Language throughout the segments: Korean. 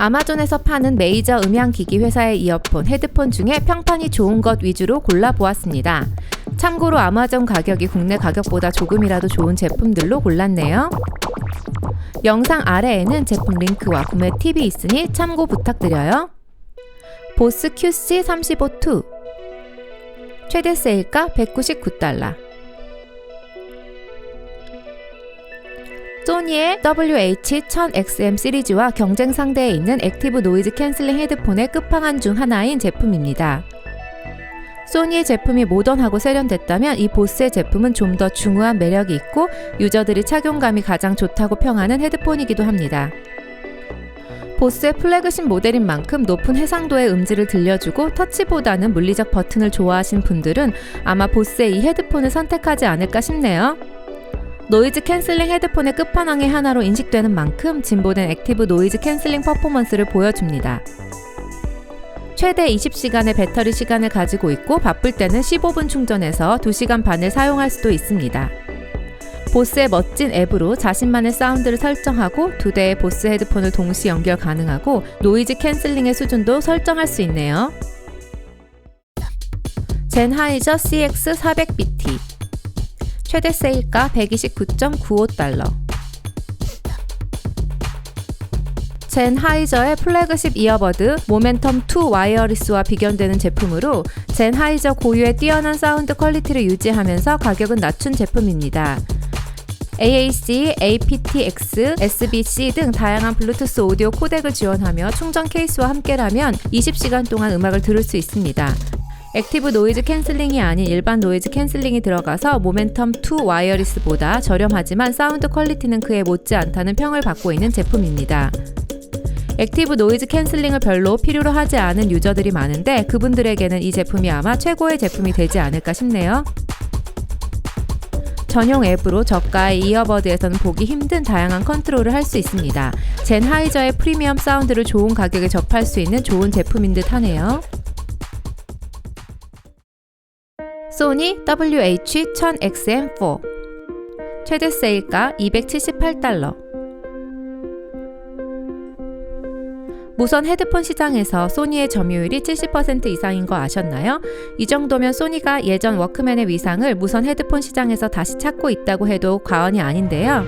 아마존에서 파는 메이저 음향기기 회사의 이어폰, 헤드폰 중에 평판이 좋은 것 위주로 골라보았습니다. 참고로 아마존 가격이 국내 가격보다 조금이라도 좋은 제품들로 골랐네요. 영상 아래에는 제품 링크와 구매 팁이 있으니 참고 부탁드려요. 보스 QC35-2 최대 세일가 199달러 소니의 WH-1000XM 시리즈와 경쟁 상대에 있는 액티브 노이즈 캔슬링 헤드폰의 끝판왕 중 하나인 제품입니다. 소니의 제품이 모던하고 세련됐다면 이 보스의 제품은 좀 더 중후한 매력이 있고 유저들이 착용감이 가장 좋다고 평하는 헤드폰이기도 합니다. 보스의 플래그십 모델인 만큼 높은 해상도의 음질을 들려주고 터치보다는 물리적 버튼을 좋아하신 분들은 아마 보스의 이 헤드폰을 선택하지 않을까 싶네요. 노이즈 캔슬링 헤드폰의 끝판왕의 하나로 인식되는 만큼 진보된 액티브 노이즈 캔슬링 퍼포먼스를 보여줍니다. 최대 20시간의 배터리 시간을 가지고 있고 바쁠 때는 15분 충전해서 2시간 반을 사용할 수도 있습니다. 보스의 멋진 앱으로 자신만의 사운드를 설정하고 두 대의 보스 헤드폰을 동시 연결 가능하고 노이즈 캔슬링의 수준도 설정할 수 있네요. 젠하이저 CX400BT 최대 세일가 129.95달러 젠 하이저의 플래그십 이어버드 모멘텀 2 와이어리스와 비견되는 제품으로 젠 하이저 고유의 뛰어난 사운드 퀄리티를 유지하면서 가격은 낮춘 제품입니다. AAC, aptX, SBC 등 다양한 블루투스 오디오 코덱을 지원하며 충전 케이스와 함께라면 20시간 동안 음악을 들을 수 있습니다. 액티브 노이즈 캔슬링이 아닌 일반 노이즈 캔슬링이 들어가서 모멘텀 2 와이어리스보다 저렴하지만 사운드 퀄리티는 그에 못지 않다는 평을 받고 있는 제품입니다. 액티브 노이즈 캔슬링을 별로 필요로 하지 않은 유저들이 많은데 그분들에게는 이 제품이 아마 최고의 제품이 되지 않을까 싶네요. 전용 앱으로 저가의 이어버드에서는 보기 힘든 다양한 컨트롤을 할 수 있습니다. 젠 하이저의 프리미엄 사운드를 좋은 가격에 접할 수 있는 좋은 제품인 듯 하네요. 소니 WH-1000XM4 최대 세일가 278달러 무선 헤드폰 시장에서 소니의 점유율이 70% 이상인 거 아셨나요? 이 정도면 소니가 예전 워크맨의 위상을 무선 헤드폰 시장에서 다시 찾고 있다고 해도 과언이 아닌데요.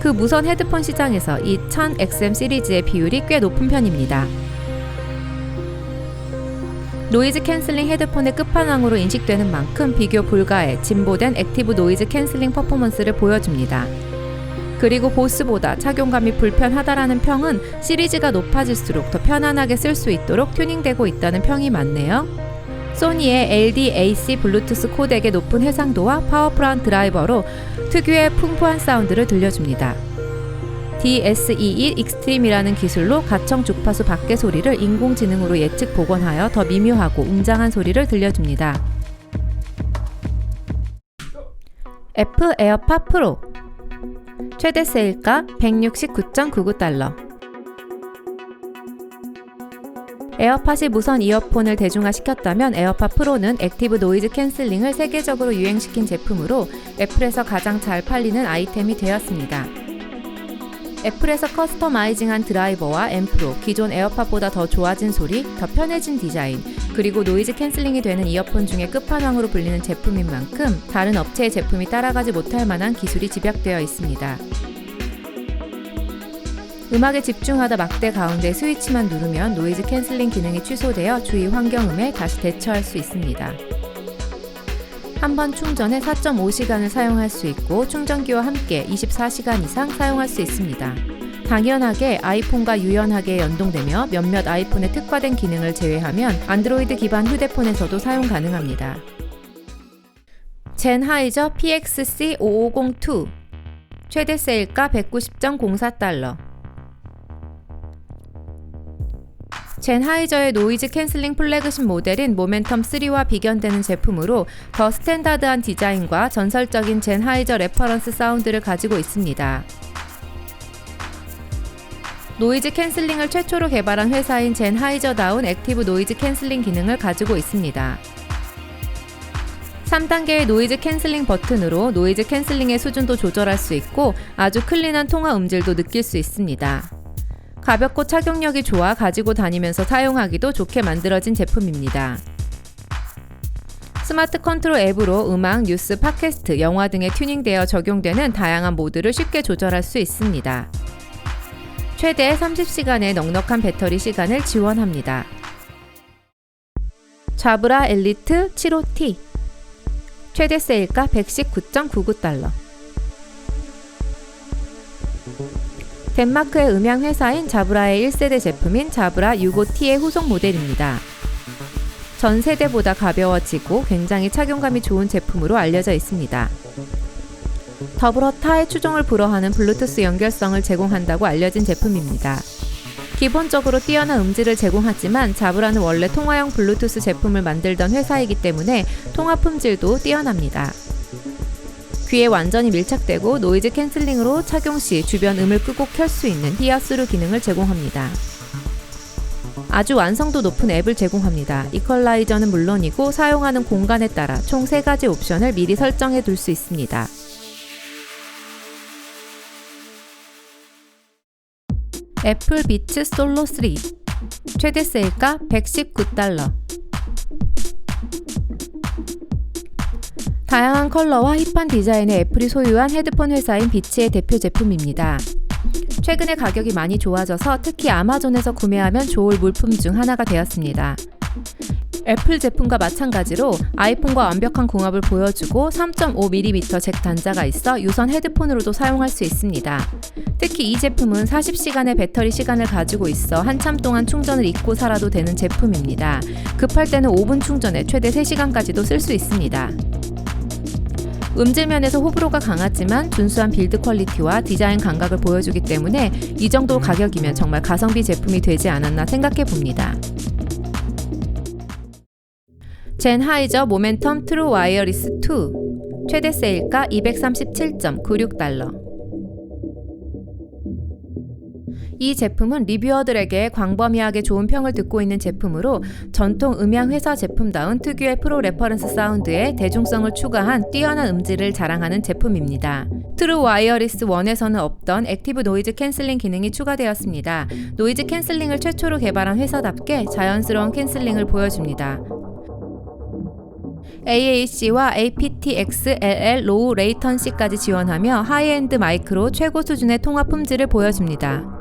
그 무선 헤드폰 시장에서 이 1000XM 시리즈의 비율이 꽤 높은 편입니다. 노이즈 캔슬링 헤드폰의 끝판왕으로 인식되는 만큼 비교 불가의 진보된 액티브 노이즈 캔슬링 퍼포먼스를 보여줍니다. 그리고 보스보다 착용감이 불편하다라는 평은 시리즈가 높아질수록 더 편안하게 쓸 수 있도록 튜닝되고 있다는 평이 많네요. 소니의 LDAC 블루투스 코덱의 높은 해상도와 파워풀한 드라이버로 특유의 풍부한 사운드를 들려줍니다. DSEE 익스트림이라는 기술로 가청 주파수 밖의 소리를 인공지능으로 예측 복원하여 더 미묘하고 웅장한 소리를 들려줍니다. F 에어팟 프로 최대 세일가 169.99달러. 에어팟이 무선 이어폰을 대중화시켰다면 에어팟 프로는 액티브 노이즈 캔슬링을 세계적으로 유행시킨 제품으로 애플에서 가장 잘 팔리는 아이템이 되었습니다. 애플에서 커스터마이징한 드라이버와 앰프로 기존 에어팟보다 더 좋아진 소리, 더 편해진 디자인, 그리고 노이즈 캔슬링이 되는 이어폰 중에 끝판왕으로 불리는 제품인 만큼 다른 업체의 제품이 따라가지 못할 만한 기술이 집약되어 있습니다. 음악에 집중하다 막대 가운데 스위치만 누르면 노이즈 캔슬링 기능이 취소되어 주위 환경음에 다시 대처할 수 있습니다. 한 번 충전에 4.5시간을 사용할 수 있고 충전기와 함께 24시간 이상 사용할 수 있습니다. 당연하게 아이폰과 유연하게 연동되며 몇몇 아이폰에 특화된 기능을 제외하면 안드로이드 기반 휴대폰에서도 사용 가능합니다. 젠하이저 PXC5502 최대 세일가 190.04달러 젠하이저의 노이즈 캔슬링 플래그십 모델인 모멘텀 3와 비견되는 제품으로 더 스탠다드한 디자인과 전설적인 젠하이저 레퍼런스 사운드를 가지고 있습니다. 노이즈 캔슬링을 최초로 개발한 회사인 젠하이저다운 액티브 노이즈 캔슬링 기능을 가지고 있습니다. 3단계의 노이즈 캔슬링 버튼으로 노이즈 캔슬링의 수준도 조절할 수 있고 아주 클린한 통화 음질도 느낄 수 있습니다. 가볍고 착용력이 좋아 가지고 다니면서 사용하기도 좋게 만들어진 제품입니다. 스마트 컨트롤 앱으로 음악, 뉴스, 팟캐스트, 영화 등에 튜닝되어 적용되는 다양한 모드를 쉽게 조절할 수 있습니다. 최대 30시간의 넉넉한 배터리 시간을 지원합니다. 자브라 엘리트 75T 최대 세일가 119.99달러 덴마크의 음향 회사인 자브라의 1세대 제품인 자브라 65T의 후속 모델입니다. 전 세대보다 가벼워지고 굉장히 착용감이 좋은 제품으로 알려져 있습니다. 더불어 타의 추종을 불허하는 블루투스 연결성을 제공한다고 알려진 제품입니다. 기본적으로 뛰어난 음질을 제공하지만 자브라는 원래 통화용 블루투스 제품을 만들던 회사이기 때문에 통화 품질도 뛰어납니다. 귀에 완전히 밀착되고 노이즈 캔슬링으로 착용 시 주변 음을 끄고 켤 수 있는 히어스루 기능을 제공합니다. 아주 완성도 높은 앱을 제공합니다. 이퀄라이저는 물론이고 사용하는 공간에 따라 총 3가지 옵션을 미리 설정해 둘 수 있습니다. 애플 비츠 솔로 3 최대 세일가 119달러 다양한 컬러와 힙한 디자인의 애플이 소유한 헤드폰 회사인 비츠의 대표 제품입니다. 최근에 가격이 많이 좋아져서 특히 아마존에서 구매하면 좋을 물품 중 하나가 되었습니다. 애플 제품과 마찬가지로 아이폰과 완벽한 궁합을 보여주고 3.5mm 잭 단자가 있어 유선 헤드폰으로도 사용할 수 있습니다. 특히 이 제품은 40시간의 배터리 시간을 가지고 있어 한참 동안 충전을 잊고 살아도 되는 제품입니다. 급할 때는 5분 충전에 최대 3시간까지도 쓸 수 있습니다. 음질 면에서 호불호가 강하지만 준수한 빌드 퀄리티와 디자인 감각을 보여주기 때문에 이 정도 가격이면 정말 가성비 제품이 되지 않았나 생각해 봅니다. 젠 하이저 모멘텀 트루 와이어리스 2 최대 세일가 237.96달러 이 제품은 리뷰어들에게 광범위하게 좋은 평을 듣고 있는 제품으로 전통 음향 회사 제품다운 특유의 프로 레퍼런스 사운드에 대중성을 추가한 뛰어난 음질을 자랑하는 제품입니다. 트루 와이어리스 1에서는 없던 액티브 노이즈 캔슬링 기능이 추가되었습니다. 노이즈 캔슬링을 최초로 개발한 회사답게 자연스러운 캔슬링을 보여줍니다. AAC와 aptXLL 로우 레이턴시까지 지원하며 하이엔드 마이크로 최고 수준의 통화 품질을 보여줍니다.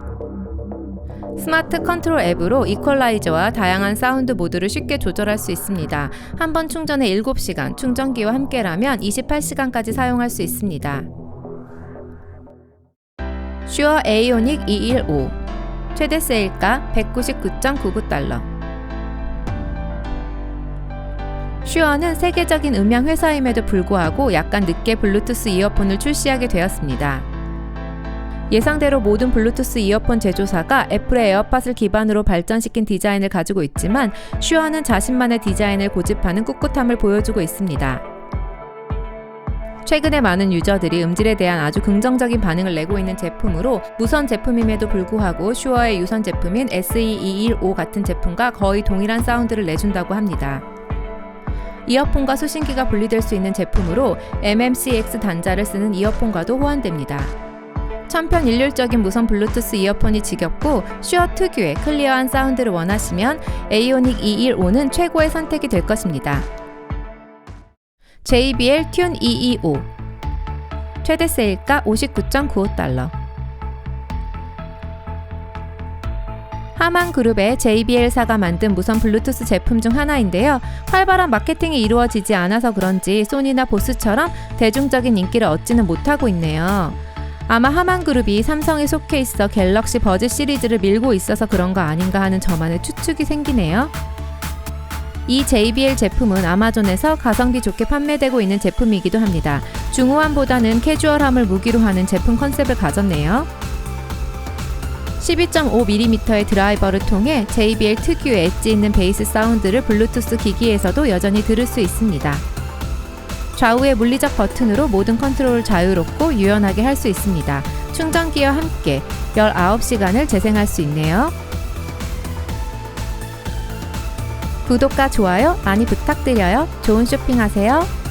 스마트 컨트롤 앱으로 이퀄라이저와 다양한 사운드 모드를 쉽게 조절할 수 있습니다. 한 번 충전에 7시간, 충전기와 함께라면 28시간까지 사용할 수 있습니다. 슈어 에이오닉 215 최대 세일가 199.99달러 슈어는 세계적인 음향 회사임에도 불구하고 약간 늦게 블루투스 이어폰을 출시하게 되었습니다. 예상대로 모든 블루투스 이어폰 제조사가 애플의 에어팟을 기반으로 발전시킨 디자인을 가지고 있지만 슈어는 자신만의 디자인을 고집하는 꿋꿋함을 보여주고 있습니다. 최근에 많은 유저들이 음질에 대한 아주 긍정적인 반응을 내고 있는 제품으로 무선 제품임에도 불구하고 슈어의 유선 제품인 SE215 같은 제품과 거의 동일한 사운드를 내준다고 합니다. 이어폰과 수신기가 분리될 수 있는 제품으로 MMCX 단자를 쓰는 이어폰과도 호환됩니다. 천편일률적인 무선 블루투스 이어폰이 지겹고 슈어 특유의 클리어한 사운드를 원하시면 에이오닉 215는 최고의 선택이 될 것입니다. JBL 튠 225 최대 세일가 59.95달러 하만그룹의 JBL사가 만든 무선 블루투스 제품 중 하나인데요. 활발한 마케팅이 이루어지지 않아서 그런지 소니나 보스처럼 대중적인 인기를 얻지는 못하고 있네요. 아마 하만그룹이 삼성에 속해 있어 갤럭시 버즈 시리즈를 밀고 있어서 그런 거 아닌가 하는 저만의 추측이 생기네요. 이 JBL 제품은 아마존에서 가성비 좋게 판매되고 있는 제품이기도 합니다. 중후함보다는 캐주얼함을 무기로 하는 제품 컨셉을 가졌네요. 12.5mm의 드라이버를 통해 JBL 특유의 엣지 있는 베이스 사운드를 블루투스 기기에서도 여전히 들을 수 있습니다. 좌우의 물리적 버튼으로 모든 컨트롤을 자유롭고 유연하게 할 수 있습니다. 충전기와 함께 19시간을 재생할 수 있네요. 구독과 좋아요 많이 부탁드려요. 좋은 쇼핑하세요.